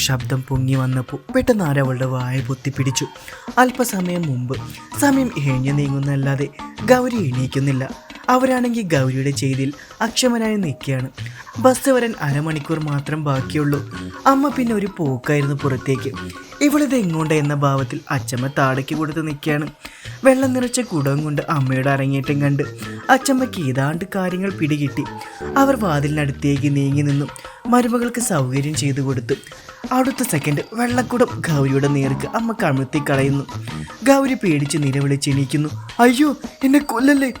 ശബ്ദം പൊങ്ങി വന്നപ്പോൾ പെട്ടെന്ന് ആരവളുടെ വായ പൊത്തിപ്പിടിച്ചു. അല്പസമയം മുമ്പ് സമയം എഴിഞ്ഞു നീങ്ങുന്നല്ലാതെ ഗൗരി എണീക്കുന്നില്ല. അവരാണെങ്കിൽ ഗൗരിയുടെ ചെയ്തിൽ അക്ഷമനായി നിൽക്കുകയാണ്. ബസ് വരാൻ അരമണിക്കൂർ മാത്രം ബാക്കിയുള്ളൂ. അമ്മ പിന്നെ ഒരു പോക്കായിരുന്നു പുറത്തേക്ക്. ഇവളിത് എങ്ങോണ്ട എന്ന ഭാവത്തിൽ അച്ചമ്മ താടയ്ക്ക് കൊടുത്ത് നിൽക്കുകയാണ്. വെള്ളം നിറച്ച കുടം കൊണ്ട് അമ്മയുടെ അരങ്ങേറ്റം കണ്ട് അച്ചമ്മയ്ക്ക് ഏതാണ്ട് കാര്യങ്ങൾ പിടികിട്ടി. അവർ വാതിലിനടുത്തേക്ക് നീങ്ങി നിന്നു. മരുമകൾക്ക് സൗകര്യം ചെയ്തു കൊടുത്തു. അടുത്ത സെക്കൻഡ് വെള്ളക്കുടം ഗൗരിയുടെ നേർക്ക് അമ്മ കമിഴ്ത്തി കളയുന്നു. ഗൗരി പേടിച്ച് നിലവിളിച്ചെണീക്കുന്നു അയ്യോ എന്നെ കൊല്ലല്ലേ?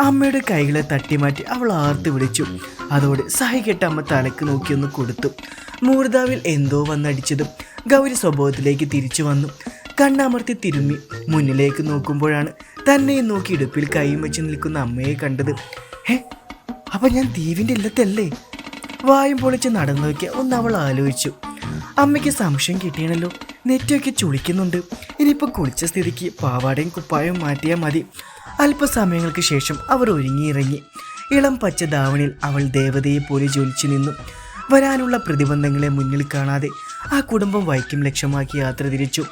അമ്മയുടെ കൈകളെ തട്ടിമാറ്റി അവൾ ആർത്ത് വിളിച്ചു. അതോടെ സഹികെട്ട അമ്മ തലക്ക് നോക്കിയൊന്ന് കൊടുത്തു. മൂർദാവിൽ എന്തോ വന്നടിച്ചതും ഗൗരി സ്വഭാവത്തിലേക്ക് തിരിച്ചു വന്നു. കണ്ണമർത്തി തിരുമ്മി മുന്നിലേക്ക് നോക്കുമ്പോഴാണ് തന്നെ നോക്കി ഇടുപ്പിൽ കൈയും വെച്ച് നിൽക്കുന്ന അമ്മയെ കണ്ടത്. ഹേ അപ്പം ഞാൻ ദീവിന്റെ ഇല്ലത്തല്ലേ? വായും പൊളിച്ച് നടന്നു നോക്കിയ ഒന്ന് അവൾ ആലോചിച്ചു. അമ്മയ്ക്ക് സംശയം കിട്ടിയണല്ലോ. നെറ്റൊക്കെ ചുളിക്കുന്നുണ്ട്. ഇനിയിപ്പോൾ കുളിച്ച സ്ഥിതിക്ക് പാവാടയും കുപ്പായവും മാറ്റിയാൽ മതി. അല്പസമയങ്ങൾക്ക് ശേഷം അവർ ഒരുങ്ങിയിറങ്ങി. ഇളം പച്ച ധാവണിയിൽ അവൾ ദേവതയെ പോലെ ജ്വലിച്ചു നിന്നു. വരാനുള്ള പ്രതിബന്ധങ്ങളെ മുന്നിൽ കാണാതെ ആ കുടുംബം വൈക്കം ലക്ഷ്യമാക്കി യാത്ര തിരിച്ചു.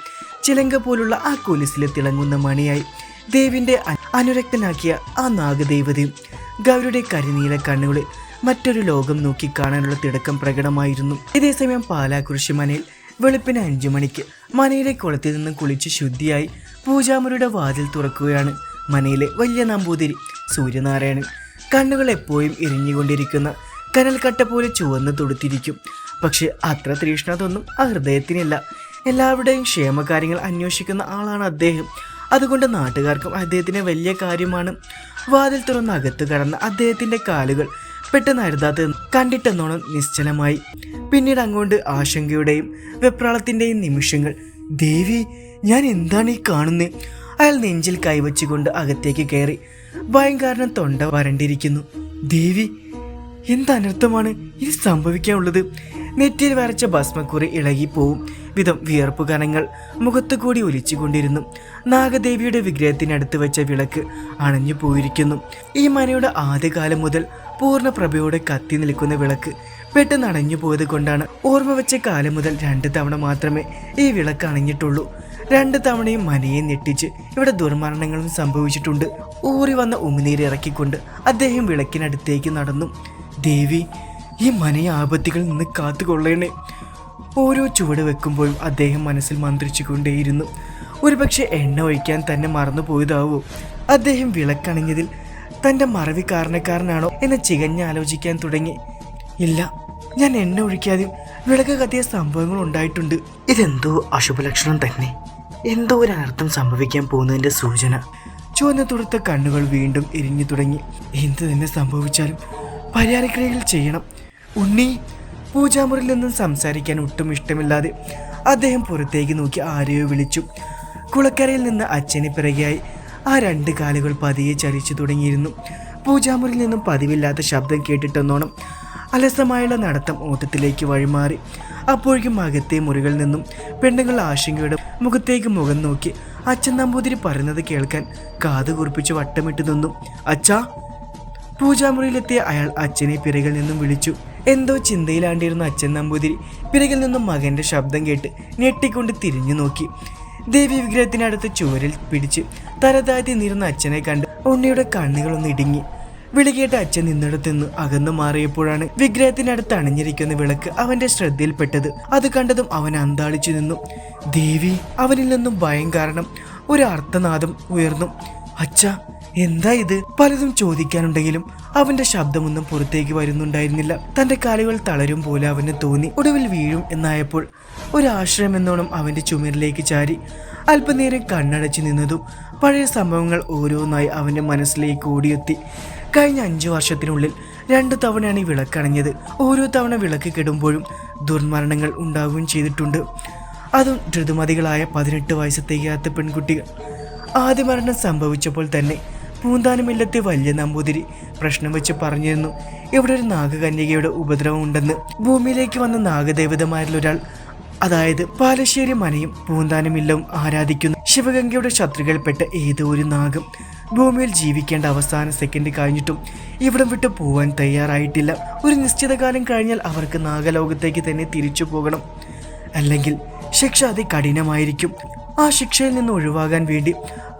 ചിലങ്ക പോലുള്ള ആ കൊലിസിലെ തിളങ്ങുന്ന മണിയായി ദേവിന്റെ അ- അനുരക്തനാക്കിയ ആ നാഗദേവതയും ഗൗരിയുടെ കരിനീല കണ്ണുകളിൽ മറ്റൊരു ലോകം നോക്കി കാണാനുള്ള തിടക്കം പ്രകടമായിരുന്നു. ഇതേസമയം പാലാ മനയിൽ വെളുപ്പിന് അഞ്ചു മണിക്ക് മനയിലെ കുളത്തിൽ നിന്നും കുളിച്ച് ശുദ്ധിയായി പൂജാമുരിയുടെ വാതിൽ തുറക്കുകയാണ് മനയിലെ വലിയ നമ്പൂതിരി സൂര്യനാരായണൻ. കണ്ണുകൾ എപ്പോഴും എരിഞ്ഞുകൊണ്ടിരിക്കുന്ന കനൽക്കട്ട പോലെ ചുവന്ന് തൊടുത്തിരിക്കും. പക്ഷെ അത്ര തീഷ്ണതൊന്നും ആ ഹൃദയത്തിനില്ല. എല്ലാവരുടെയും ക്ഷേമകാര്യങ്ങൾ അന്വേഷിക്കുന്ന ആളാണ് അദ്ദേഹം. അതുകൊണ്ട് നാട്ടുകാർക്കും അദ്ദേഹത്തിന് വലിയ കാര്യമാണ്. വാതിൽ തുറന്ന് അകത്ത് കടന്ന അദ്ദേഹത്തിന്റെ കാലുകൾ പെട്ടെന്ന് അരുതാത്ത കണ്ടിട്ടെന്നോണം നിശ്ചലമായി. പിന്നീട് അങ്ങോട്ട് ആശങ്കയുടെയും വെപ്രാളത്തിന്റെയും നിമിഷങ്ങൾ. ദേവി ഞാൻ എന്താണ് ഈ കാണുന്നത് അയാൾ നെഞ്ചിൽ കൈവച്ചുകൊണ്ട് അകത്തേക്ക് കയറി. ഭയം കാരണം തൊണ്ട വരണ്ടിരിക്കുന്നു. ദേവി എന്തനർത്ഥമാണ് ഇത് സംഭവിക്കാനുള്ളത്? നെറ്റിയിൽ വരച്ച ഭസ്മക്കുറി ഇളകിപ്പോവും. വിധം വിയർപ്പ് കനങ്ങൾ മുഖത്തു കൂടി ഒലിച്ചുകൊണ്ടിരുന്നു. നാഗദേവിയുടെ വിഗ്രഹത്തിനടുത്ത് വെച്ച വിളക്ക് അണഞ്ഞു പോയിരിക്കുന്നു. ഈ മനയുടെ ആദ്യകാലം മുതൽ പൂർണ പ്രഭയോടെ കത്തി നിൽക്കുന്ന വിളക്ക് പെട്ടെന്ന് അണഞ്ഞു പോയത് കൊണ്ടാണ്. ഓർമ്മ വെച്ച കാലം മുതൽ രണ്ട് തവണ മാത്രമേ ഈ വിളക്ക് അണഞ്ഞിട്ടുള്ളൂ. രണ്ട് തവണയും മനയെ ഞെട്ടിച്ച് ഇവിടെ ദുർമരണങ്ങളും സംഭവിച്ചിട്ടുണ്ട്. ഊറി വന്ന ഉമിനീര് ഇറക്കിക്കൊണ്ട് അദ്ദേഹം വിളക്കിനടുത്തേക്ക് നടന്നു. ദേവി ഈ മനയെ ആപത്തുകളിൽ നിന്ന് കാത്തുകൊള്ളണേ. ഓരോ ചുവട് വെക്കുമ്പോഴും അദ്ദേഹം മനസ്സിൽ മന്ത്രിച്ചുകൊണ്ടേയിരുന്നു. ഒരുപക്ഷെ എണ്ണ ഒഴിക്കാൻ തന്നെ മറന്നു പോയതാവോ അദ്ദേഹം വിളക്കണിഞ്ഞതിൽ തന്റെ മറവി കാരണക്കാരനാണോ എന്ന് ചികഞ്ഞ് ആലോചിക്കാൻ തുടങ്ങി. ഇല്ല ഞാൻ എണ്ണ ഒഴിക്കാതെയും വിളക്ക് കത്തിയ സംഭവങ്ങൾ ഉണ്ടായിട്ടുണ്ട്. ഇതെന്തോ അശുഭലക്ഷണം തന്നെ. എന്തോ ഒരു അനർത്ഥം സംഭവിക്കാൻ പോകുന്നതിന്റെ സൂചന. ചുവന്ന തുടുത്ത കണ്ണുകൾ വീണ്ടും എരിഞ്ഞു തുടങ്ങി. എന്ത് തന്നെ സംഭവിച്ചാലും പരിഹാരക്രിയകൾ ചെയ്യണം. ഉണ്ണി പൂജാമുറിയിൽ നിന്നും സംസാരിക്കാൻ ഒട്ടും ഇഷ്ടമില്ലാതെ അദ്ദേഹം പുറത്തേക്ക് നോക്കി ആരെയോ വിളിച്ചു. കുളക്കരയിൽ നിന്ന് അച്ഛന് പിറകെയായി. ആ രണ്ട് കാലുകൾ പതിയെ ചലിച്ചു തുടങ്ങിയിരുന്നു. പൂജാമുറിയിൽ നിന്നും പതിവില്ലാത്ത ശബ്ദം കേട്ടിട്ടെന്നോണം അലസമായുള്ള നടത്തം ഓട്ടത്തിലേക്ക് വഴിമാറി. അപ്പോഴേക്കും അകത്തെ മുറികളിൽ നിന്നും പെണ്ണുങ്ങൾ ആശങ്കയുടെ മുഖത്തേക്ക് മുഖം നോക്കി അച്ഛൻ നമ്പൂതിരി പറയുന്നത് കേൾക്കാൻ കാത് കുറിപ്പിച്ച് വട്ടമിട്ട് നിന്നു. അച്ഛാ! പൂജാമുറിയിലെത്തിയ അയാൾ അച്ഛനെ പിറകിൽ നിന്നും വിളിച്ചു. എന്തോ ചിന്തയിലാണ്ടിരുന്ന അച്ഛൻ നമ്പൂതിരി പിറകിൽ നിന്നും മകന്റെ ശബ്ദം കേട്ട് ഞെട്ടിക്കൊണ്ട് തിരിഞ്ഞു നോക്കി. ദേവി വിഗ്രഹത്തിനടുത്ത് ചുവരിൽ പിടിച്ച് തലതാഴ്ത്തി നിരുന്ന അച്ഛനെ കണ്ട് ഉണ്ണിയുടെ കണ്ണുകളൊന്ന് ഇടുങ്ങി. വിളികേട്ട അച്ഛൻ നിന്നിടത്ത് നിന്ന് അകന്നു മാറിയപ്പോഴാണ് വിഗ്രഹത്തിനടുത്ത് അണിഞ്ഞിരിക്കുന്ന വിളക്ക് അവന്റെ ശ്രദ്ധയിൽപ്പെട്ടത്. അത് കണ്ടതും അവൻ അന്താളിച്ചു നിന്നു. ദേവി അവനിൽ നിന്നും ഭയം കാരണം ഒരു അർത്ഥനാദം ഉയർന്നു. അച്ഛ എന്താ ഇത്? പലതും ചോദിക്കാനുണ്ടെങ്കിലും അവന്റെ ശബ്ദമൊന്നും പുറത്തേക്ക് വരുന്നുണ്ടായിരുന്നില്ല. തന്റെ കാലുകൾ തളരും പോലെ അവന് തോന്നി. ഒടുവിൽ വീഴും എന്നായപ്പോൾ ഒരു ആശ്രയം എന്നോണം അവന്റെ ചുമരിലേക്ക് ചാരി. അല്പനേരം കണ്ണടച്ചു നിന്നതും പഴയ സംഭവങ്ങൾ ഓരോന്നായി അവന്റെ മനസ്സിലേക്ക് ഓടിയെത്തി. കഴിഞ്ഞ അഞ്ചു വർഷത്തിനുള്ളിൽ രണ്ടു തവണയാണ് ഈ വിളക്കണഞ്ഞത് ഓരോ തവണ വിളക്ക് കെടുമ്പോഴും ദുർമരണങ്ങൾ ഉണ്ടാവുകയും ചെയ്തിട്ടുണ്ട്. അതും ധൃതുമതികളായ പതിനെട്ട് വയസ്സ് തികയാത്ത പെൺകുട്ടികൾ. ആദ്യ മരണം സംഭവിച്ചപ്പോൾ തന്നെ പൂന്താനമില്ലത്തെ വലിയ നമ്പൂതിരി പ്രശ്നം വെച്ച് പറഞ്ഞിരുന്നു. ഇവിടെ ഒരു നാഗകന്യകയുടെ ഉപദ്രവം ഉണ്ടെന്ന്. ഭൂമിയിലേക്ക് വന്ന നാഗദേവതമാരിൽ ഒരാൾ അതായത് പാലശ്ശേരി മനയും പൂന്താനമില്ലവും ആരാധിക്കുന്ന. ശിവഗംഗയുടെ ശത്രുക്കൾപ്പെട്ട ഏതോ ഒരു നാഗം ഭൂമിയിൽ ജീവിക്കേണ്ട അവസാന സെക്കൻഡ് കഴിഞ്ഞിട്ടും ഇവിടം വിട്ട് പോവാൻ തയ്യാറായിട്ടില്ല. ഒരു നിശ്ചിത കാലം കഴിഞ്ഞാൽ അവർക്ക് നാഗലോകത്തേക്ക് തന്നെ തിരിച്ചു പോകണം. അല്ലെങ്കിൽ ശിക്ഷ അതികഠിനമായിരിക്കും. ആ ശിക്ഷയിൽ നിന്ന് ഒഴിവാകാൻ വേണ്ടി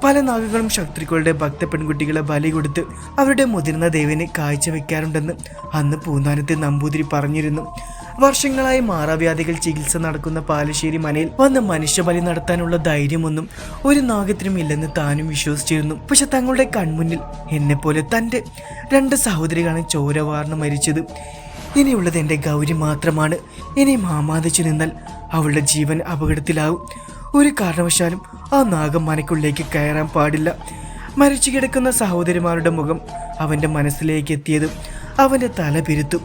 പല നാഗങ്ങളും ശത്രുക്കളുടെ ഭക്ത പെൺകുട്ടികളെ ബലി കൊടുത്ത് അവരുടെ മുതിർന്ന ദേവിനെ കാഴ്ചവെക്കാറുണ്ടെന്ന് അന്ന് പൂന്താനത്തെ നമ്പൂതിരി പറഞ്ഞിരുന്നു. വർഷങ്ങളായി മാറാവ്യാധികൾ ചികിത്സ നടക്കുന്ന പാലശ്ശേരി മനയിൽ വന്ന് മനുഷ്യബലി നടത്താനുള്ള ധൈര്യമൊന്നും ഒരു നാഗത്തിനും ഇല്ലെന്ന് താനും വിശ്വസിച്ചിരുന്നു. പക്ഷെ തങ്ങളുടെ കൺമുന്നിൽ എന്നെപ്പോലെ തന്റെ രണ്ട് സഹോദരികളാണ് ചോരവാർന്ന് മരിച്ചത്. ഇനിയുള്ളത് എന്റെ ഗൗരി മാത്രമാണ്. ഇനി മാമാതിച്ചു നിന്നാൽ അവളുടെ ജീവൻ അപകടത്തിലാവും. ഒരു കാരണവശാലും ആ നാഗം മനക്കുള്ളിലേക്ക് കയറാൻ പാടില്ല. മരിച്ചു കിടക്കുന്ന സഹോദരിമാരുടെ മുഖം അവന്റെ മനസ്സിലേക്ക് എത്തിയതും അവന്റെ തല പിരുത്തും.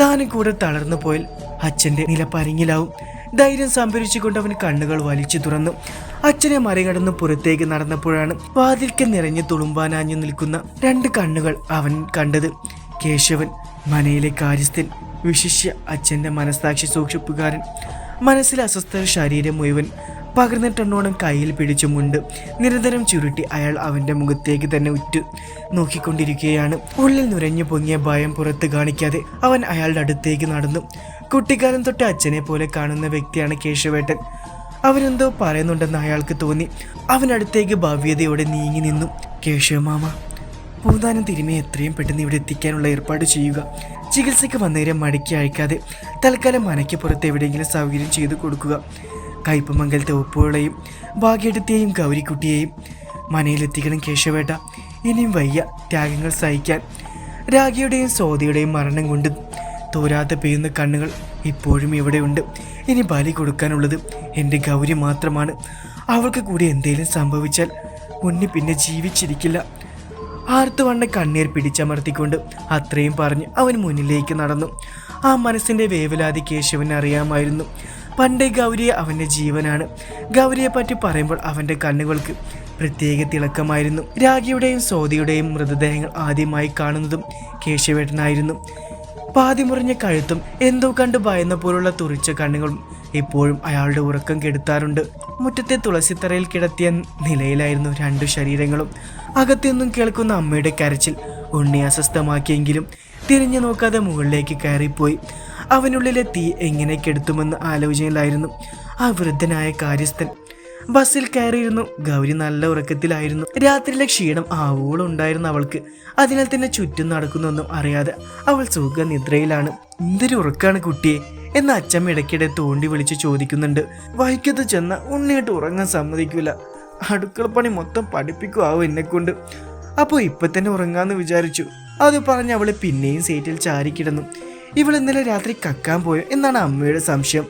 താനും കൂടെ തളർന്നു പോയാൽ അച്ഛന്റെ നില പരിങ്ങിലാവും. ധൈര്യം സംഭരിച്ചുകൊണ്ട് അവൻ കണ്ണുകൾ വലിച്ചു തുറന്നു. അച്ഛനെ മറികടന്ന് പുറത്തേക്ക് നടന്നപ്പോഴാണ് വാതിൽക്ക് നിറഞ്ഞു തുളുമ്പാനാഞ്ഞു നിൽക്കുന്ന രണ്ട് കണ്ണുകൾ അവൻ കണ്ടത്. കേശവൻ മനയിലെ കാര്യസ്ഥൻ വിശിഷ്യ അച്ഛന്റെ മനസ്സാക്ഷി സൂക്ഷിപ്പുകാരൻ. മനസ്സിലെ അസ്വസ്ഥ ശരീരം മുഴുവൻ പകർന്നിട്ടെണ്ണോണം കയ്യിൽ പിടിച്ചു മുണ്ട് നിരന്തരം ചുരുട്ടി അയാൾ അവന്റെ മുഖത്തേക്ക് തന്നെ ഉറ്റു. നോക്കിക്കൊണ്ടിരിക്കുകയാണ് ഉള്ളിൽ നുരഞ്ഞു പൊങ്ങിയ ഭയം പുറത്ത് കാണിക്കാതെ അവൻ അയാളുടെ അടുത്തേക്ക് നടന്നു. കുട്ടിക്കാലം തൊട്ട് അച്ഛനെ പോലെ കാണുന്ന വ്യക്തിയാണ് കേശവേട്ടൻ. അവനെന്തോ പറയുന്നുണ്ടെന്ന് അയാൾക്ക് തോന്നി. അവനടുത്തേക്ക് ഭവ്യതയോടെ നീങ്ങി നിന്നു. കേശവ കേശവമാമ പൂന്താനം തിരുമയെ എത്രയും പെട്ടെന്ന് ഇവിടെ എത്തിക്കാനുള്ള ഏർപ്പാട് ചെയ്യുക. ചികിത്സയ്ക്ക് വന്നേരം മടക്കി അയക്കാതെ തൽക്കാലം മനയ്ക്ക് പുറത്ത് എവിടെയെങ്കിലും സൗകര്യം ചെയ്തു കൊടുക്കുക. കയ്പമംഗലത്തെ ഒപ്പുകളെയും ഭാഗ്യടുത്തെയും ഗൗരിക്കുട്ടിയെയും മനയിലെത്തിക്കണം കേശവേട്ട. ഇനിയും വയ്യ ത്യാഗങ്ങൾ സഹിക്കാൻ. രാഗിയുടെയും സ്വാതിയുടെയും മരണം കൊണ്ട് തോരാതെ പെയ്യുന്ന കണ്ണുകൾ ഇപ്പോഴും ഇവിടെയുണ്ട്. ഇനി ബലി കൊടുക്കാനുള്ളത് എന്റെ ഗൗരി മാത്രമാണ്. അവൾക്ക് കൂടി എന്തെങ്കിലും സംഭവിച്ചാൽ മുന്നിൽ പിന്നെ ജീവിച്ചിരിക്കില്ല. ആർത്തുവണ്ണ കണ്ണീർ പിടിച്ചമർത്തിക്കൊണ്ട് അത്രയും പറഞ്ഞ് അവൻ മുന്നിലേക്ക് നടന്നു. ആ മനസ്സിന്റെ വേവലാതി കേശവൻ അറിയാമായിരുന്നു. പണ്ടേ ഗൗരിയെ അവന്റെ ജീവനാണ്. ഗൗരിയെ പറ്റി പറയുമ്പോൾ അവന്റെ കണ്ണുകൾക്ക് പ്രത്യേക തിളക്കമായിരുന്നു. രാഗിയുടെയും സോതിയുടെയും മൃതദേഹങ്ങൾ ആദ്യമായി കാണുന്നതും കേശവേട്ടനായിരുന്നു. പാതിമുറിഞ്ഞ കഴുത്തും എന്തോ കണ്ട് ഭയന്ന പോലുള്ള തുറിച്ച കണ്ണുകളും ഇപ്പോഴും അയാളുടെ ഉറക്കം കെടുത്താറുണ്ട്. മുറ്റത്തെ തുളസിത്തറയിൽ കിടത്തിയ നിലയിലായിരുന്നു രണ്ടു ശരീരങ്ങളും. അകത്തുനിന്നും കേൾക്കുന്ന അമ്മയുടെ കരച്ചിൽ ഉണ്ണി അസ്വസ്ഥമാക്കിയെങ്കിലും തിരിഞ്ഞു നോക്കാതെ മുകളിലേക്ക് കയറിപ്പോയി. അവനുള്ളിലെ തീ എങ്ങനെ കെടുത്തുമെന്ന് ആലോചനയിലായിരുന്നു. ആ വൃദ്ധനായ കാര്യസ്ഥൻ. ബസ്സിൽ കയറിയിരുന്നു. ഗൗരി നല്ല ഉറക്കത്തിലായിരുന്നു. രാത്രിയിലെ ക്ഷീണം ആവോളം ഉണ്ടായിരുന്നു അവൾക്ക്. അതിനാൽ തന്നെ ചുറ്റും നടക്കുന്നൊന്നും അറിയാതെ അവൾ സുഖനിദ്രയിലാണ്. എന്തൊരു ഉറക്കാണ് കുട്ടിയെ എന്ന് അച്ഛമ്മ ഇടയ്ക്കിടെ തോണ്ടി വിളിച്ച് ചോദിക്കുന്നുണ്ട്. വൈക്കത്ത് ചെന്ന ഉണ്ണിയിട്ട് ഉറങ്ങാൻ സമ്മതിക്കൂല. അടുക്കളപ്പണി മൊത്തം പഠിപ്പിക്കുമാവും എന്നെ കൊണ്ട് അപ്പോൾ ഇപ്പൊ തന്നെ ഉറങ്ങാന്ന് വിചാരിച്ചു. അത് പറഞ്ഞ് അവൾ പിന്നെയും സീറ്റിൽ ചാരിക്കിടന്നു. ഇവൾ ഇന്നലെ രാത്രി കക്കാൻ പോയോ എന്നാണ് അമ്മയുടെ സംശയം.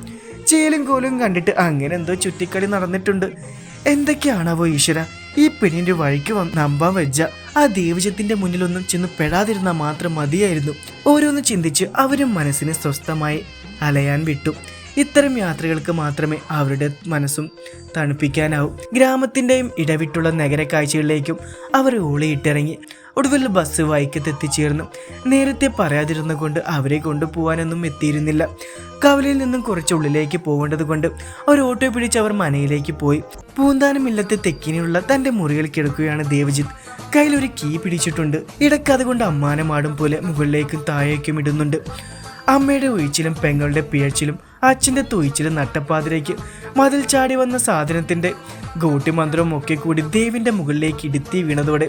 ചേലും കോലും കണ്ടിട്ട് അങ്ങനെ എന്തോ ചുറ്റിക്കളി നടന്നിട്ടുണ്ട്. എന്തൊക്കെയാണാവോ ഈശ്വര? ഈ പെണ്ണിന്റെ വഴിക്ക് നമ്പാൻ വെച്ച ആ ദേവജത്തിന്റെ മുന്നിലൊന്നും ചെന്ന് പെടാതിരുന്നാൽ മാത്രം മതിയായിരുന്നു. ഓരോന്ന് ചിന്തിച്ച് അവരും മനസ്സിനെ സ്വസ്ഥമായി അലയാൻ വിട്ടു. ഇത്തരം യാത്രകൾക്ക് മാത്രമേ അവരുടെ മനസ്സും തണുപ്പിക്കാനാവൂ. ഗ്രാമത്തിന്റെയും ഇടവിട്ടുള്ള നഗര കാഴ്ചകളിലേക്കും അവർ ഓളിയിട്ടിറങ്ങി. ഒടുവിൽ ബസ് വൈക്കത്തെത്തിച്ചേർന്നു. നേരത്തെ പറയാതിരുന്ന കൊണ്ട് അവരെ കൊണ്ടുപോകാനൊന്നും എത്തിയിരുന്നില്ല. കവലയിൽ നിന്നും കുറച്ചുള്ളിലേക്ക് പോകേണ്ടത് കൊണ്ട് ഒരു ഓട്ടോ പിടിച്ച് അവർ മനയിലേക്ക് പോയി. പൂന്താനം ഇല്ലത്തെ തെക്കിനുള്ള തന്റെ മുറിയിൽ കിടക്കുകയാണ് ദേവജിത്ത്. കയ്യിൽ ഒരു കീ പിടിച്ചിട്ടുണ്ട്. ഇടയ്ക്ക് അതുകൊണ്ട് അമ്മാനമാടും പോലെ മുകളിലേക്കും താഴേക്കും ഇടുന്നുണ്ട്. അമ്മയുടെ ഒഴിച്ചിലും പെങ്ങളുടെ പിഴച്ചിലും അച്ഛന്റെ തൊഴിച്ചിലും നട്ടപ്പാതിലേക്ക് മതിൽ ചാടി വന്ന സാധനത്തിന്റെ ഗോട്ടിമന്ത്രവും ഒക്കെ കൂടി ദേവിന്റെ മുകളിലേക്ക് ഇടുത്തി വീണതോടെ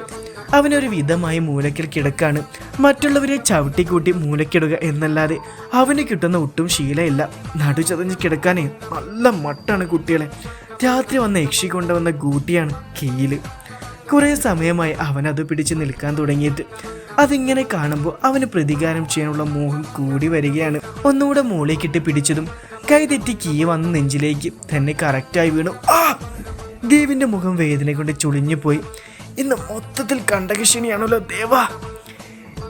അവനൊരു വിധമായി മൂലക്കിൽ കിടക്കാണ്. മറ്റുള്ളവരെ ചവിട്ടിക്കൂട്ടി മൂലക്കിടുക എന്നല്ലാതെ അവന് കിട്ടുന്ന ഒട്ടും ശീലമില്ല. നടുചതഞ്ഞ് കിടക്കാനേ നല്ല മട്ടാണ് കുട്ടികളെ. രാത്രി വന്ന യക്ഷി കൊണ്ടുവന്ന ഗൂട്ടിയാണ് കീൽ. കുറേ സമയമായി അവൻ അത് പിടിച്ച് നിൽക്കാൻ തുടങ്ങിയിട്ട്. അതിങ്ങനെ കാണുമ്പോൾ അവന് പ്രതികാരം ചെയ്യാനുള്ള മോഹം കൂടി വരികയാണ്. ഒന്നുകൂടെ മൂളേക്കിട്ട് പിടിച്ചതും കൈതെറ്റി കീ വന്ന് നെഞ്ചിലേക്ക് തന്നെ കറക്റ്റായി വീണു. ആ! ദേവിന്റെ മുഖം വേദന കൊണ്ട് ചുളിഞ്ഞു പോയി ഇന്ന് മൊത്തത്തിൽ കണ്ടകശിനിയാണല്ലോ ദേവ.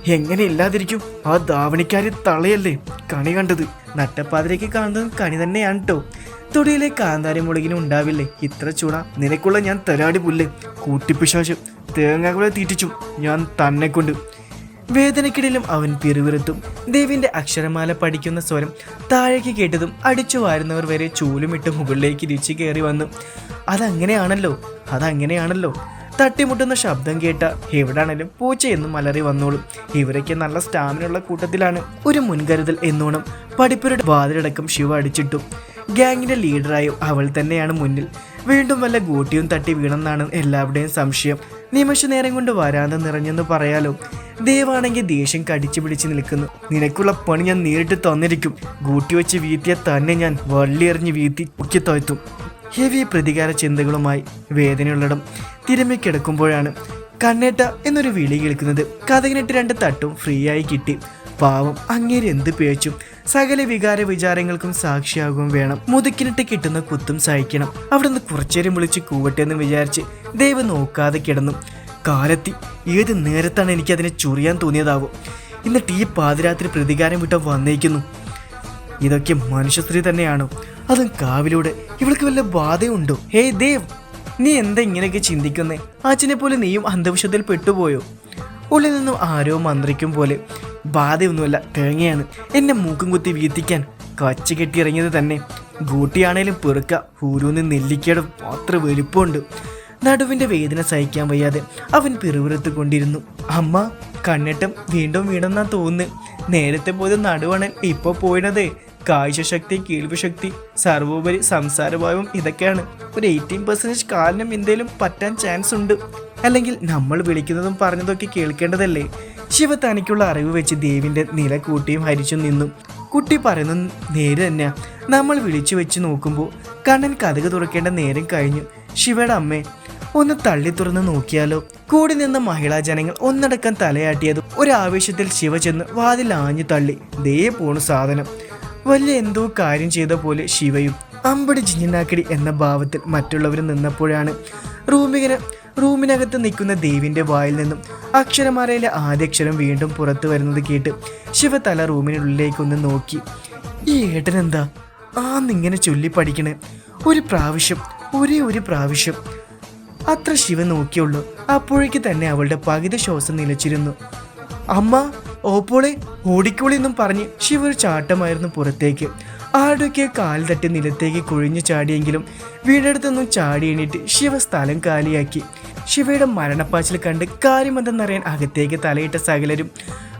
എങ്ങനെ ഇല്ലാതിരിക്കും ആ ധാവണിക്കാരി തളയല്ലേ? കണി കണ്ടത്. നട്ടപ്പാതിലേക്ക് കാണുന്നതും കണി തന്നെയാണ് കേട്ടോ തൊടിയിലെ കാന്താരി മുളകിനും ഉണ്ടാവില്ലേ? ഇത്ര ചൂട. നിനക്കുള്ള ഞാൻ തരാടി പുല്ല്. കൂട്ടിപ്പിശാശം. തേങ്ങാക്കുള്ള തീറ്റിച്ചു ഞാൻ തന്നെ കൊണ്ട്. വേദനക്കിടയിലും അവൻ പിറുവിറുത്തും ദേവിന്റെ അക്ഷരമാല പഠിക്കുന്ന സ്വരം താഴേക്ക് കേട്ടതും അടിച്ചു വാരുന്നവർ വരെ ചൂലുമിട്ട് മുകളിലേക്ക് തിരിച്ചു കയറി വന്നു. അതങ്ങനെയാണല്ലോ? അതങ്ങനെയാണല്ലോ? തട്ടിമുട്ടുന്ന ശബ്ദം കേട്ട എവിടാണേലും പൂച്ചയെന്നും മലറി വന്നോളും. ഇവരൊക്കെ നല്ല സ്റ്റാമിനുള്ള കൂട്ടത്തിലാണ്. ഒരു മുൻകരുതൽ എന്നോണം പഠിപ്പുരുടെ വാതിലടക്കം ശിവ അടിച്ചിട്ടു. ഗാങ്ങിന്റെ ലീഡറായും അവൾ തന്നെയാണ് മുന്നിൽ. വീണ്ടും വല്ല ഗൂട്ടിയും തട്ടി വീണെന്നാണ് എല്ലാവരുടെയും സംശയം. നിമിഷ നേരം കൊണ്ട് വരാന്ത നിറഞ്ഞെന്ന് പറയാലോ. ദേവാണെങ്കിൽ ദേഷ്യം കടിച്ചു പിടിച്ച് നിൽക്കുന്നു. നിനക്കുള്ള പണി ഞാൻ നേരിട്ട് തന്നിരിക്കും. ഗൂട്ടി വെച്ച് വീത്തിയ തന്നെ ഞാൻ വള്ളിയെറിഞ്ഞ് വീത്തി പൊക്കി തോയ്ത്തും ഹെവി പ്രതികാര ചിന്തകളുമായി വേദനയുള്ളിടം തിരുമ്മി കിടക്കുമ്പോഴാണ് കണ്ണേട്ട എന്നൊരു വിളി കേൾക്കുന്നത്. കഥകിനിട്ട് രണ്ട് തട്ടും ഫ്രീ ആയി കിട്ടി. പാവം അങ്ങേര് എന്ത് പേച്ചും സകല വികാര വിചാരങ്ങൾക്കും സാക്ഷിയാകും വേണം. മുതുക്കിനിട്ട് കിട്ടുന്ന കുത്തും സഹിക്കണം. അവിടുന്ന് കുറച്ചേരം വിളിച്ച് കൂവട്ടെ എന്ന് വിചാരിച്ച് ദൈവം നോക്കാതെ കിടന്നു. കാലത്തി ഏത് നേരത്താണ് എനിക്ക് അതിനെ ചൊറിയാൻ തോന്നിയതാവും? എന്നിട്ട് ഈ പാതിരാത്രി പ്രതികാരം വിട്ട വന്നേക്കുന്നു. ഇതൊക്കെ മനുഷ്യസ്ത്രീ തന്നെയാണോ? അതും കാവിലൂടെ. ഇവൾക്ക് വല്ല ബാധയുണ്ടോ? ഹേ ദേവ് നീ എന്താ ഇങ്ങനെയൊക്കെ ചിന്തിക്കുന്നേ? അച്ഛനെ പോലെ നീയും അന്ധവിശ്വത്തിൽ പെട്ടുപോയോ? ഉള്ളിൽ നിന്നും ആരോ മന്ത്രിക്കും പോലെ ബാധയൊന്നുമല്ല തേങ്ങയാണ്. എന്നെ മൂക്കും കുത്തി വീത്തിക്കാൻ കച്ച കെട്ടിയിറങ്ങിയത് തന്നെ. ഗൂട്ടിയാണേലും പെറുക്ക ഊരൂന്ന് നെല്ലിക്കയുടെ മാത്രം വലിപ്പമുണ്ട്. നടുവിന്റെ വേദന സഹിക്കാൻ വയ്യാതെ അവൻ പിറുപിറുത്ത് കൊണ്ടിരുന്നു. അമ്മ കണ്ണിട്ടം വീണ്ടും വീണെന്നാ തോന്നുന്നു. നേരത്തെ പോയത് നടുവാണ് ഇപ്പോൾ പോയിണത്. കാഴ്ചശക്തി കേൾവിശക്തി സർവോപരി സംസാരഭാവം ഇതൊക്കെയാണ്. ഒരു എയ്റ്റീൻ പെർസെന്റേജ് കാലിനും എന്തേലും പറ്റാൻ ചാൻസ് ഉണ്ട്. അല്ലെങ്കിൽ നമ്മൾ വിളിക്കുന്നതും പറഞ്ഞതൊക്കെ കേൾക്കേണ്ടതല്ലേ? ശിവ തനിക്കുള്ള അറിവ് വെച്ച് ദേവിന്റെ നില കൂട്ടിയും ഹരിച്ചും നിന്നു. കുട്ടി പറയുന്ന നേരെ തന്നെ നമ്മൾ വിളിച്ചു വെച്ച് നോക്കുമ്പോൾ കണ്ണൻ കഥക് തുറക്കേണ്ട നേരം കഴിഞ്ഞു. ശിവയുടെ അമ്മേ ഒന്ന് തള്ളി തുറന്ന് നോക്കിയാലോ? കൂടി നിന്ന മഹിളാ ജനങ്ങൾ ഒന്നടക്കം തലയാട്ടിയതും ഒരു ആവേശത്തിൽ ശിവ ചെന്ന് വാതിൽ ആഞ്ഞു തള്ളി. ദേ പോണു സാധനം. വലിയ എന്തോ കാര്യം ചെയ്ത പോലെ ശിവയും അമ്പടി ജിഞ്ഞിനാക്കടി എന്ന ഭാവത്തിൽ മറ്റുള്ളവർ നിന്നപ്പോഴാണ് റൂമിങ്ങനെ റൂമിനകത്ത് നിൽക്കുന്ന ദേവിന്റെ വായിൽ നിന്നും അക്ഷരമാലയിലെ ആദ്യക്ഷരം വീണ്ടും പുറത്തു വരുന്നത് കേട്ട് ശിവ തല റൂമിനുള്ളിലേക്കൊന്ന് നോക്കി. ഈ ഏട്ടൻ എന്താ ആന്നിങ്ങനെ ചൊല്ലി പഠിക്കണേ. ഒരു പ്രാവശ്യം ഒരേ ഒരു പ്രാവശ്യം. അത്ര ശിവ നോക്കിയുള്ളൂ. അപ്പോഴേക്ക് തന്നെ അവളുടെ പകുതി ശ്വാസം നിലച്ചിരുന്നു. അമ്മ ഓപ്പോളെ ഓടിക്കോളി എന്നും പറഞ്ഞ് ശിവ ഒരു ചാട്ടമായിരുന്നു പുറത്തേക്ക്. ആരുടെയൊക്കെ കാൽ തട്ടി നിലത്തേക്ക് കുഴിഞ്ഞു ചാടിയെങ്കിലും വീടെടുത്തൊന്നും ചാടി എണീറ്റ് ശിവ സ്ഥലം കാലിയാക്കി. ശിവയുടെ മരണപ്പാച്ചിൽ കണ്ട് കാര്യമെന്തെന്നറിയാൻ അകത്തേക്ക് തലയിട്ട സകലരും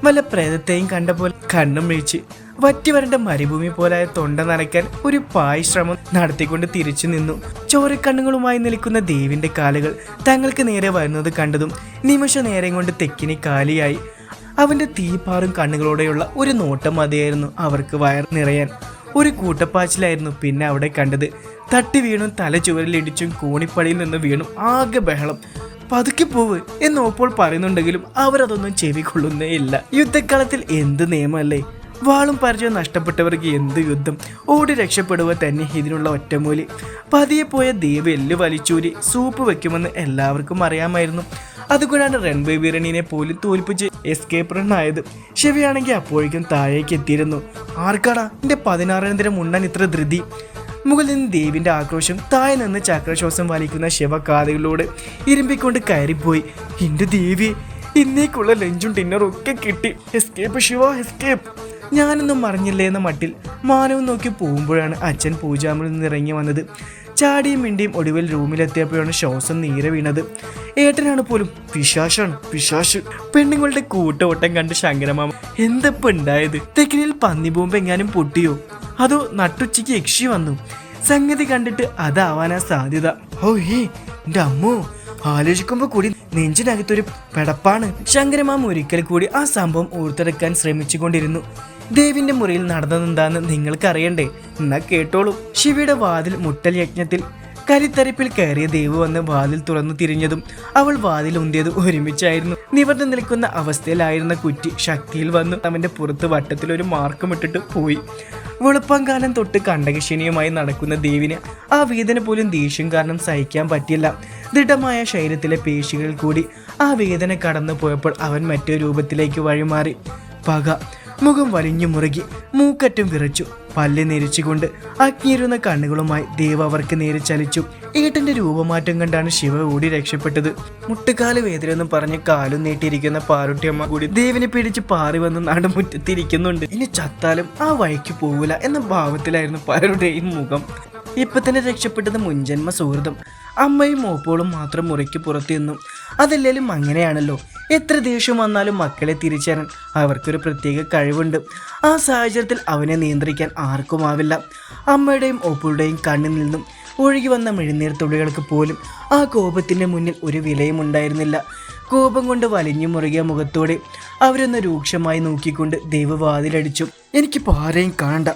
വല്ല പ്രേതത്തെയും കണ്ട പോലെ കണ്ണും മിഴിച്ച് വറ്റിവരണ്ട മരുഭൂമി പോലായ തൊണ്ട നനയ്ക്കാൻ ഒരു പായ് ശ്രമം നടത്തിക്കൊണ്ട് തിരിച്ചു നിന്നു. ചോരക്കണ്ണുകളുമായി നിൽക്കുന്ന ദേവിന്റെ കാലുകൾ തങ്ങൾക്ക് നേരെ വരുന്നത് കണ്ടതും നിമിഷ നേരം കൊണ്ട് തെക്കിനി കാലിയായി. അവന്റെ തീപ്പാറും കണ്ണുകളോടെയുള്ള ഒരു നോട്ടം മതിയായിരുന്നു അവർക്ക് വയർ നിറയാൻ. ഒരു കൂട്ടപ്പാച്ചിലായിരുന്നു പിന്നെ അവിടെ കണ്ടത്. തട്ടി വീണും തല ചുവരിലിടിച്ചും കൂണിപ്പടിയിൽ നിന്ന് വീണും ആകെ ബഹളം. പതുക്കി പോവ് എന്ന് ഓപ്പോൾ പറയുന്നുണ്ടെങ്കിലും അവരതൊന്നും ചെവികൊള്ളുന്നേ ഇല്ല. യുദ്ധക്കാലത്തിൽ എന്ത് നിയമമല്ലേ വാളും പരിചയം നഷ്ടപ്പെട്ടവർക്ക് എന്ത് യുദ്ധം? ഓടി രക്ഷപ്പെടുക തന്നെ ഇതിനുള്ള ഒറ്റമൂലി. പതിയെ പോയ ദേവ് എല്ല് വലിച്ചൂരി സൂപ്പ് വെക്കുമെന്ന് എല്ലാവർക്കും അറിയാമായിരുന്നു. അതുകൊണ്ടാണ് റൺബേബി വീരണീനെ പോലും തോൽപ്പിച്ച് എസ്കേപ്പ് റൺ ആയത്. ശിവയാണെങ്കിൽ അപ്പോഴേക്കും താഴേക്ക് എത്തിയിരുന്നു. ആർക്കാടാ? എന്റെ പതിനാറാം ഉണ്ണാൻ ഇത്ര ധൃതി. മുകളിൽ നിന്ന് ദേവിന്റെ ആക്രോശം താഴെ നിന്ന് ചക്രശ്വാസം വലിക്കുന്ന ശിവ കാതകളോട് ഇരുമ്പിക്കൊണ്ട് കയറിപ്പോയി. എന്റെ ദേവി ഇന്നേക്കുള്ള ലഞ്ചും ഡിന്നറും ഒക്കെ കിട്ടി. എസ്കേപ്പ് ശിവ എസ്കേപ്പ് ഞാനൊന്നും മറിഞ്ഞില്ലേ എന്ന മട്ടിൽ മാനവും നോക്കി പോകുമ്പോഴാണ് അച്ഛൻ പൂജാമിൽ നിന്ന് ഇറങ്ങി വന്നത്. ചാടിയും മിണ്ടിയും ഒടുവിൽ റൂമിലെത്തിയപ്പോഴാണ് ശ്വാസം നീരെ വീണത്. ഏട്ടനാണ് പോലും പിശാശാണ് പിശാശ്. പെണ്ണുങ്ങളുടെ കൂട്ടോട്ടം കണ്ട് ശങ്കരമാമ എന്തപ്പോ ഉണ്ടായത് തെക്കിനിൽ പന്നി ബോംബ് എങ്ങാനും പൊട്ടിയോ? അതോ നട്ടുച്ചയ്ക്ക് യക്ഷി വന്നു? സംഗതി കണ്ടിട്ട് അതാവാനാ സാധ്യത. ഓ ഹേ എന്റെ അമ്മോ ആലോചിക്കുമ്പോ കൂടി നെഞ്ചിനകത്തൊരു പെടപ്പാണ്. ശങ്കരമാമ ഒരിക്കൽ കൂടി ആ സംഭവം ഓർത്തെടുക്കാൻ ശ്രമിച്ചുകൊണ്ടിരുന്നു. ദേവിന്റെ മുറിയിൽ നടന്നതെന്താന്ന് നിങ്ങൾക്ക് അറിയണ്ടേ എന്നാ കേട്ടോളൂ. ശിവയുടെ വാതിൽ മുട്ടൽ യജ്ഞത്തിൽ കരിത്തരിപ്പിൽ കയറിയ ദേവ് വന്ന് വാതിൽ തുറന്നു തിരിഞ്ഞതും അവൾ വാതിൽ ഉന്തിയതും ഒരുമിച്ചായിരുന്നു. നിവർന്നു നിൽക്കുന്ന അവസ്ഥയിലായിരുന്ന കുറ്റി ശക്തിയിൽ വന്നു അവന്റെ പുറത്ത് വട്ടത്തിൽ ഒരു മാർക്കം ഇട്ടിട്ട് പോയി. വെളുപ്പംകാലം തൊട്ട് കണ്ടകശനിയുമായി നടക്കുന്ന ദേവിന് ആ വേദന പോലും ദേഷ്യം കാരണം സഹിക്കാൻ പറ്റില്ല. ദൃഢമായ ശരീരത്തിലെ പേശികൾ കൂടി ആ വേദന കടന്നു പോയപ്പോൾ അവൻ മറ്റൊരു രൂപത്തിലേക്ക് വഴിമാറി. പക മുഖം വലിഞ്ഞു മുറുകി. മൂക്കറ്റം വിറച്ചു. പല്ല് നെരിച്ചുകൊണ്ട് അഗ്നിയിരുന്ന കണ്ണുകളുമായി ദേവ് അവർക്ക് നേരെ ചലിച്ചു. ഏട്ടന്റെ രൂപമാറ്റം കണ്ടാണ് ശിവ ഓടി രക്ഷപ്പെട്ടത്. മുട്ടുകാൽ വേദനയെന്നും പറഞ്ഞ് കാലും നീട്ടിയിരിക്കുന്ന പാറുട്ടിയമ്മ കൂടി ദേവിനെ പിടിച്ച് പാറി വന്ന് നടുമുറ്റത്തിരിക്കുന്നുണ്ട്. ഇനി ചത്താലും ആ വഴിക്ക് പോവില്ല എന്ന ഭാവത്തിലായിരുന്നു പലരുടെയും മുഖം. ഇപ്പൊ തന്നെ രക്ഷപ്പെട്ടത് മുൻജന്മ സുഹൃത്തും അമ്മയും മോപ്പോളും മാത്രം മുറിക്ക് പുറത്തു നിന്നു. അതല്ലേലും അങ്ങനെയാണല്ലോ. എത്ര ദേഷ്യം വന്നാലും മക്കളെ തിരിച്ചറിയാൻ അവർക്കൊരു പ്രത്യേക കഴിവുണ്ട്. ആ സാഹചര്യത്തിൽ അവനെ നിയന്ത്രിക്കാൻ ആർക്കുമാവില്ല അമ്മയുടെയും ഓപ്പുകളുടെയും കണ്ണിൽ നിന്നും ഒഴുകി വന്ന മിഴുനീർ തുള്ളികൾക്ക് പോലും ആ കോപത്തിന്റെ മുന്നിൽ ഒരു വിലയും ഉണ്ടായിരുന്നില്ല. കോപം കൊണ്ട് വലിഞ്ഞു മുറുകിയ മുഖത്തോടെ അവരൊന്ന് രൂക്ഷമായി നോക്കിക്കൊണ്ട് ദൈവവാതിലടിച്ചു. എനിക്കിപ്പോൾ ആരെയും കാണണ്ട.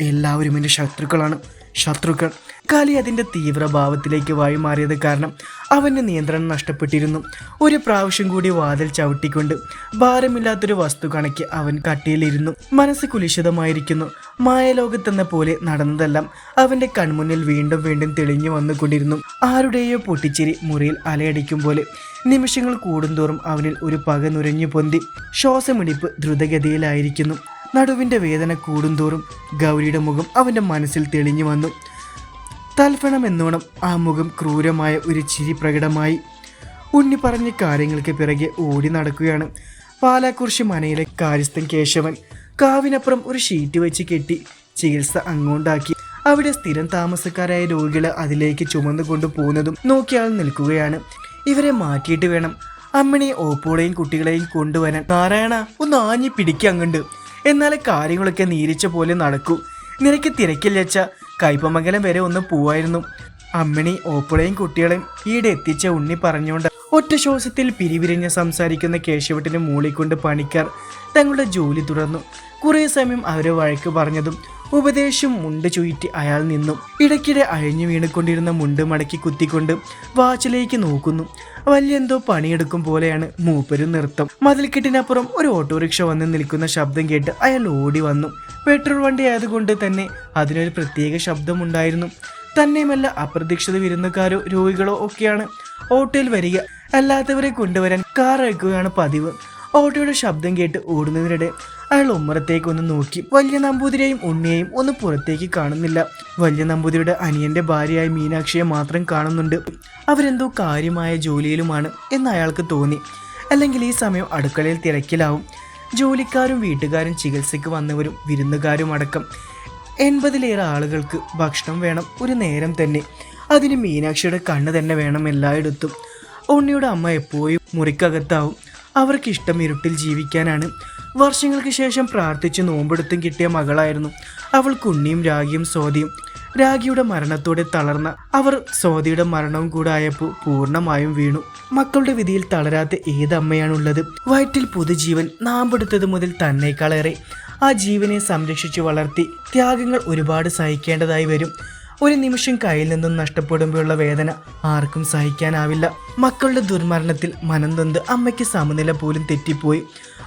എല്ലാവരും എന്റെ ശത്രുക്കളാണ്. ശത്രുക്കൾ. കാലി അതിന്റെ തീവ്രഭാവത്തിലേക്ക് വഴിമാറിയത് കാരണം അവന് നിയന്ത്രണം നഷ്ടപ്പെട്ടിരുന്നു. ഒരു പ്രാവശ്യം കൂടി വാതിൽ ചവിട്ടിക്കൊണ്ട് ഭാരമില്ലാത്തൊരു വസ്തു കണക്ക് അവൻ കട്ടിയിലിരുന്നു. മനസ്സ് കുലിശിതമായിരിക്കുന്നു. മായലോകത്തെന്ന പോലെ നടന്നതെല്ലാം അവന്റെ കൺമുന്നിൽ വീണ്ടും വീണ്ടും തെളിഞ്ഞു വന്നുകൊണ്ടിരുന്നു. ആരുടെയോ പൊട്ടിച്ചിരി മുറിയിൽ അലയടിക്കും പോലെ നിമിഷങ്ങൾ കൂടുന്തോറും അവനിൽ ഒരു പക നുരഞ്ഞു പൊന്തി. ശ്വാസമിടിപ്പ് ദ്രുതഗതിയിലായിരിക്കുന്നു. നടുവിന്റെ വേദന കൂടുന്തോറും ഗൗരിയുടെ മുഖം അവന്റെ മനസ്സിൽ തെളിഞ്ഞു വന്നു. തൽഫണം എന്നോണം ആ മുഖം ക്രൂരമായ ഒരു ചിരി പ്രകടമായി. ഉണ്ണി പറഞ്ഞ കാര്യങ്ങൾക്ക് പിറകെ ഓടി നടക്കുകയാണ്. പാലാക്കുറിശി മനയിലെ കാര്യസ്ഥൻ കേശവൻ കാവിനപ്പുറം ഒരു ഷീറ്റ് വെച്ച് കെട്ടി ചികിത്സ അങ്ങോണ്ടാക്കി. അവിടെ സ്ഥിരം താമസക്കാരായ രോഗികളെ അതിലേക്ക് ചുമന്നുകൊണ്ട് പോകുന്നതും നോക്കിയാൽ നിൽക്കുകയാണ്. ഇവരെ മാറ്റിയിട്ട് വേണം. അമ്മിണിയെ ഓപ്പോളെയും കുട്ടികളെയും കൊണ്ടുവരാൻ. നാരായണ ഒന്ന് ആഞ്ഞി പിടിക്കങ്ങണ്ട് എന്നാലേ കാര്യങ്ങളൊക്കെ നീരിച്ച പോലെ നടക്കൂ. നിനക്ക് തിരക്കില്ലച്ച കൈപ്പമംഗലം വരെ ഒന്ന് പോവായിരുന്നു. അമ്മിണി ഓപ്പളയും കുട്ടികളെയും ഈടെ എത്തിച്ച ഉണ്ണി പറഞ്ഞുകൊണ്ട് ഒറ്റ ശ്വാസത്തിൽ പിരിവിരിഞ്ഞ് സംസാരിക്കുന്ന കേശവട്ടിനെ മൂളിക്കൊണ്ട് പണിക്കാർ തങ്ങളുടെ ജോലി തുടർന്നു. കുറേ സമയം അവരെ വഴക്ക് പറഞ്ഞതും ഉപദേശം മുണ്ട് ചുറ്റി അയാൾ നിന്നു. ഇടയ്ക്കിടെ അഴിഞ്ഞു വീണുകൊണ്ടിരുന്ന മുണ്ട് മടക്കി കുത്തിക്കൊണ്ട് വാച്ചിലേക്ക് നോക്കുന്നു. വലിയ എന്തോ പണിയെടുക്കും പോലെയാണ് മൂപ്പരും നൃത്തം. മതിൽക്കെട്ടിനപ്പുറം ഒരു ഓട്ടോറിക്ഷ വന്ന് നിൽക്കുന്ന ശബ്ദം കേട്ട് അയാൾ ഓടി വന്നു. പെട്രോൾ വണ്ടി ആയതുകൊണ്ട് തന്നെ അതിനൊരു പ്രത്യേക ശബ്ദമുണ്ടായിരുന്നു. തന്നെയുമല്ല അപ്രതീക്ഷിത വിരുന്നുകാരോ രോഗികളോ ഒക്കെയാണ് ഓട്ടോയിൽ വരിക. അല്ലാത്തവരെ കൊണ്ടുവരാൻ കാർ അയക്കുകയാണ് പതിവ്. ഓട്ടോയുടെ ശബ്ദം കേട്ട് ഓടുന്നതിനിടെ അയാൾ ഉമ്മറത്തേക്ക് ഒന്ന് നോക്കി. വലിയ നമ്പൂതിരിയെയും ഉണ്ണിയെയും ഒന്ന് പുറത്തേക്ക് കാണുന്നില്ല. വലിയ നമ്പൂതിരിയുടെ അനിയന്റെ ഭാര്യയായ മീനാക്ഷിയെ മാത്രം കാണുന്നുണ്ട്. അവരെന്തോ കാര്യമായ ജോലിയിലുമാണ് എന്ന് അയാൾക്ക് തോന്നി. അല്ലെങ്കിൽ ഈ സമയം അടുക്കളയിൽ തിരക്കിലാവും. ജോലിക്കാരും വീട്ടുകാരും ചികിത്സയ്ക്ക് വന്നവരും വിരുന്നുകാരും അടക്കം എൺപതിലേറെ ആളുകൾക്ക് ഭക്ഷണം വേണം ഒരു നേരം തന്നെ. അതിന് മീനാക്ഷിയുടെ കണ്ണ് തന്നെ വേണം എല്ലായിടത്തും. ഉണ്ണിയുടെ അമ്മ എപ്പോഴും മുറിക്കകത്താവും. അവർക്ക് ഇഷ്ടം ഇരുട്ടിൽ ജീവിക്കാനാണ്. വർഷങ്ങൾക്ക് ശേഷം പ്രാർത്ഥിച്ച് നോമ്പെടുത്തും കിട്ടിയ മകളായിരുന്നു. അവൾക്ക് ഉണ്ണിയും രാഗിയും സ്വാതിയും രാഗിയുടെ മരണത്തോടെ തളർന്ന അവർ സ്വാതിയുടെ മരണവും കൂടെ ആയപ്പോൾ പൂർണമായും വീണു. മക്കളുടെ വിധിയിൽ തളരാത്ത ഏതമ്മയാണുള്ളത്? വയറ്റിൽ പുതുജീവൻ നാമ്പെടുത്തത് മുതൽ തന്നേക്കാളേറെ. ആ ജീവനെ സംരക്ഷിച്ചു വളർത്തി ത്യാഗങ്ങൾ ഒരുപാട് സഹിക്കേണ്ടതായി വരും. ഒരു നിമിഷം കയ്യിൽ നിന്നും നഷ്ടപ്പെടുമ്പോഴുള്ള വേദന ആർക്കും സഹിക്കാനാവില്ല. മക്കളുടെ ദുർമരണത്തിൽ മനം അമ്മയ്ക്ക് സമനില പോലും തെറ്റിപ്പോയി.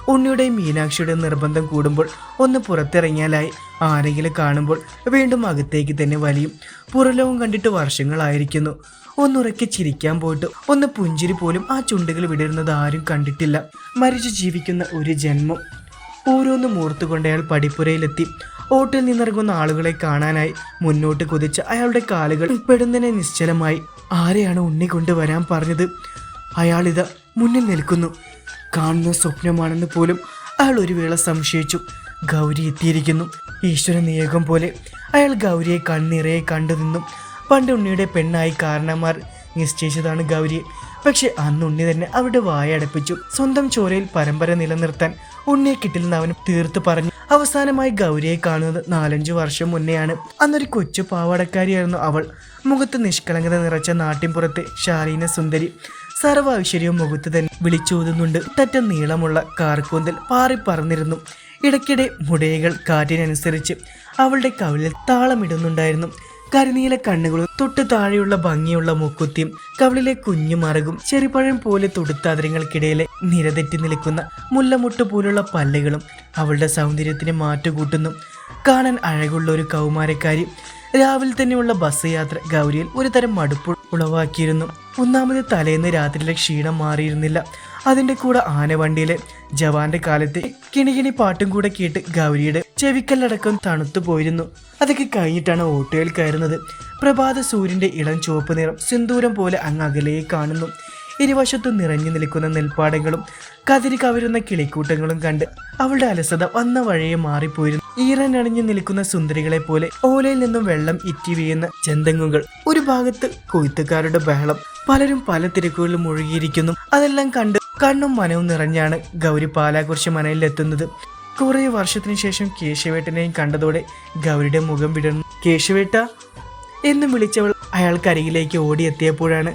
ഉണ്ണിയുടെയും മീനാക്ഷിയുടെയും നിർബന്ധം കൂടുമ്പോൾ ഒന്ന് പുറത്തിറങ്ങിയാലായി. ആരെങ്കിലും കാണുമ്പോൾ വീണ്ടും അകത്തേക്ക് തന്നെ വലിയും. പുറലോകം കണ്ടിട്ട് വർഷങ്ങളായിരിക്കുന്നു. ഒന്നുറക്കെ ചിരിക്കാൻ പോയിട്ട് ഒന്ന് പുഞ്ചിരി പോലും ആ ചുണ്ടുകൾ വിടരുന്നത് ആരും കണ്ടിട്ടില്ല. മരിച്ചു ജീവിക്കുന്ന ഒരു ജന്മം. ഓരോന്ന് മൂർത്തുകൊണ്ട് അയാൾ പടിപ്പുരയിലെത്തി. ഓട്ടിൽ നിന്നിറങ്ങുന്ന ആളുകളെ കാണാനായി മുന്നോട്ട് കുതിച്ച അയാളുടെ കാലുകൾ പെടുന്നതിനെ നിശ്ചലമായി ആരെയാണ് ഉണ്ണി കൊണ്ടുവരാൻ പറഞ്ഞത് അയാളിത് മുന്നിൽ നിൽക്കുന്നു. കാണുന്ന സ്വപ്നമാണെന്ന് പോലും അയാൾ ഒരു വേള സംശയിച്ചു. ഗൗരി എത്തിയിരിക്കുന്നു. ഈശ്വര നിയോഗം പോലെ അയാൾ ഗൗരിയെ കണ്ണിറയെ കണ്ടു നിന്നും പണ്ട് ഉണ്ണിയുടെ പെണ്ണായി കാരണന്മാർ നിശ്ചയിച്ചതാണ് ഗൗരിയെ പക്ഷെ അന്ന് ഉണ്ണി തന്നെ അവരുടെ വായ അടപ്പിച്ചു സ്വന്തം ചോരയിൽ പരമ്പര നിലനിർത്താൻ ഉണ്ണിയെ കിട്ടില്ലെന്ന് അവൻ തീർത്തു പറഞ്ഞു. അവസാനമായി ഗൗരിയെ കാണുന്നത് നാലഞ്ചു വർഷം മുന്നെയാണ്. അന്നൊരു കൊച്ചു പാവാടക്കാരിയായിരുന്നു അവൾ. മുഖത്ത് നിഷ്കളങ്കത നിറച്ച നാട്ടിൻപുറത്തെ ശാലീന സുന്ദരി സർവ ഐശ്വര്യവും മുഖത്ത് തന്നെ വിളിച്ചോതുന്നുണ്ട്. തറ്റം നീളമുള്ള കാർക്കൂന്തൽ പാറിപ്പറന്നിരുന്നു ഇടയ്ക്കിടെ മുടയകൾ കാറ്റിനനുസരിച്ച് അവളുടെ കവിളിൽ താളമിടുന്നുണ്ടായിരുന്നു. കരിനീല കണ്ണുകളും തൊട്ട് താഴെയുള്ള ഭംഗിയുള്ള മുക്കുത്തിയും കവിളിലെ കുഞ്ഞു മറകും ചെറിപ്പഴം പോലെ തൊടുത്താതിരങ്ങൾക്കിടയിലെ നിരതെറ്റി നിൽക്കുന്ന മുല്ലമുട്ട് പോലുള്ള പല്ലുകളും അവളുടെ സൗന്ദര്യത്തിന് മാറ്റുകൂട്ടുന്നു. കാണാൻ അഴകുള്ള ഒരു കൗമാരക്കാരി രാവിലെ തന്നെയുള്ള ബസ് യാത്ര ഗൗരിയിൽ ഒരു തരം മടുപ്പ് ഉളവാക്കിയിരുന്നു. ഒന്നാമത് തലേന്ന് രാത്രിയിലെ ക്ഷീണം മാറിയിരുന്നില്ല. അതിന്റെ കൂടെ ആനവണ്ടിയിലെ ജവാന്റെ കാലത്തെ കിണികിണി പാട്ടും കൂടെ കേട്ട് ഗൗരിയുടെ ചെവിക്കല്ലടക്കം തണുത്തു പോയിരുന്നു. അതൊക്കെ കഴിഞ്ഞിട്ടാണ് ഓട്ടോയിൽ കയറുന്നത്. പ്രഭാത സൂര്യന്റെ ഇളം ചുവപ്പ് നിറം സിന്ദൂരം പോലെ അങ്ങ് അകലെ കാണുന്നു. ഇരുവശത്തും നിറഞ്ഞു നിൽക്കുന്ന നെൽപ്പാടങ്ങളും കതിരി കവരുന്ന കിളിക്കൂട്ടങ്ങളും കണ്ട് അവളുടെ അലസത വന്ന വഴിയെ മാറിപ്പോയിരുന്നു. ഈറൻ അണിഞ്ഞു നിൽക്കുന്ന സുന്ദരികളെ പോലെ ഓലയിൽ നിന്നും വെള്ളം ഇറ്റി വീഴുന്ന ചെന്തങ്ങുകൾ ഒരു ഭാഗത്ത് കൊയ്ത്തുകാരുടെ ബഹളം പലരും പല തിരക്കുകളിലും മുഴുകിയിരിക്കുന്നു. അതെല്ലാം കണ്ട് കണ്ണും മനവും നിറഞ്ഞാണ് ഗൗരി പാലാകുറിച്ച് മനയിലെത്തുന്നത് കുറെ വർഷത്തിനു ശേഷം കേശവേട്ടനെയും കണ്ടതോടെ ഗൗരിയുടെ മുഖം വിടർന്നു. കേശവേട്ട എന്നും വിളിച്ചവൾ അയാൾക്കരികിലേക്ക് ഓടിയെത്തിയപ്പോഴാണ്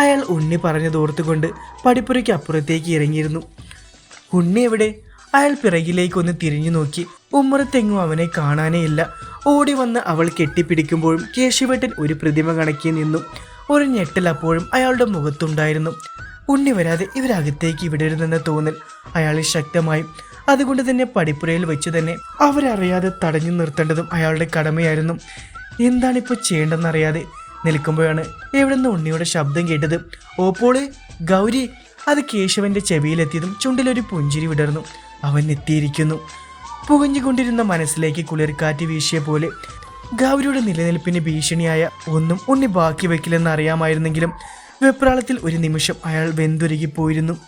അയാൾ ഉണ്ണി പറഞ്ഞു പറഞ്ഞതോർത്തുകൊണ്ട് പടിപ്പുരയ്ക്ക് അപ്പുറത്തേക്ക് ഇറങ്ങിയിരുന്നു. ഉണ്ണി എവിടെ? അയാൾ പിറകിലേക്കൊന്ന് തിരിഞ്ഞു നോക്കി. ഉമ്മറത്തെങ്ങും അവനെ കാണാനേ ഇല്ല. ഓടി വന്ന് അവൾ കെട്ടിപ്പിടിക്കുമ്പോഴും കേശുവേട്ടൻ ഒരു പ്രതിമ കണക്കി നിന്നു. ഒരു ഞെട്ടൽ അപ്പോഴും അയാളുടെ മുഖത്തുണ്ടായിരുന്നു. ഉണ്ണി വരാതെ ഇവരകത്തേക്ക് വിടരുതെന്ന തോന്നൽ അയാൾ ശക്തമായി. അതുകൊണ്ട് തന്നെ പടിപ്പുരയിൽ വെച്ച് തന്നെ അവരറിയാതെ തടഞ്ഞു നിർത്തേണ്ടതും അയാളുടെ കടമയായിരുന്നു. എന്താണിപ്പോൾ ചെയ്യേണ്ടെന്നറിയാതെ നിൽക്കുമ്പോഴാണ് എവിടുന്ന് ഉണ്ണിയുടെ ശബ്ദം കേട്ടത്. ഓപ്പോളെ ഗൗരി. അത് കേശവന്റെ ചെവിയിലെത്തിയതും ചുണ്ടിലൊരു പുഞ്ചിരി വിടർന്നു. അവൻ എത്തിയിരിക്കുന്നു. പുകഞ്ഞുകൊണ്ടിരുന്ന മനസ്സിലേക്ക് കുളിർക്കാറ്റ് വീശിയ പോലെ ഗൗരിയുടെ നിലനിൽപ്പിന് ഭീഷണിയായ ഒന്നും ഉണ്ണി ബാക്കി വെക്കില്ലെന്ന് അറിയാമായിരുന്നെങ്കിലും വെപ്രാളത്തിൽ ഒരു നിമിഷം അയാൾ വെന്തുരുകിപ്പോയിരുന്നു.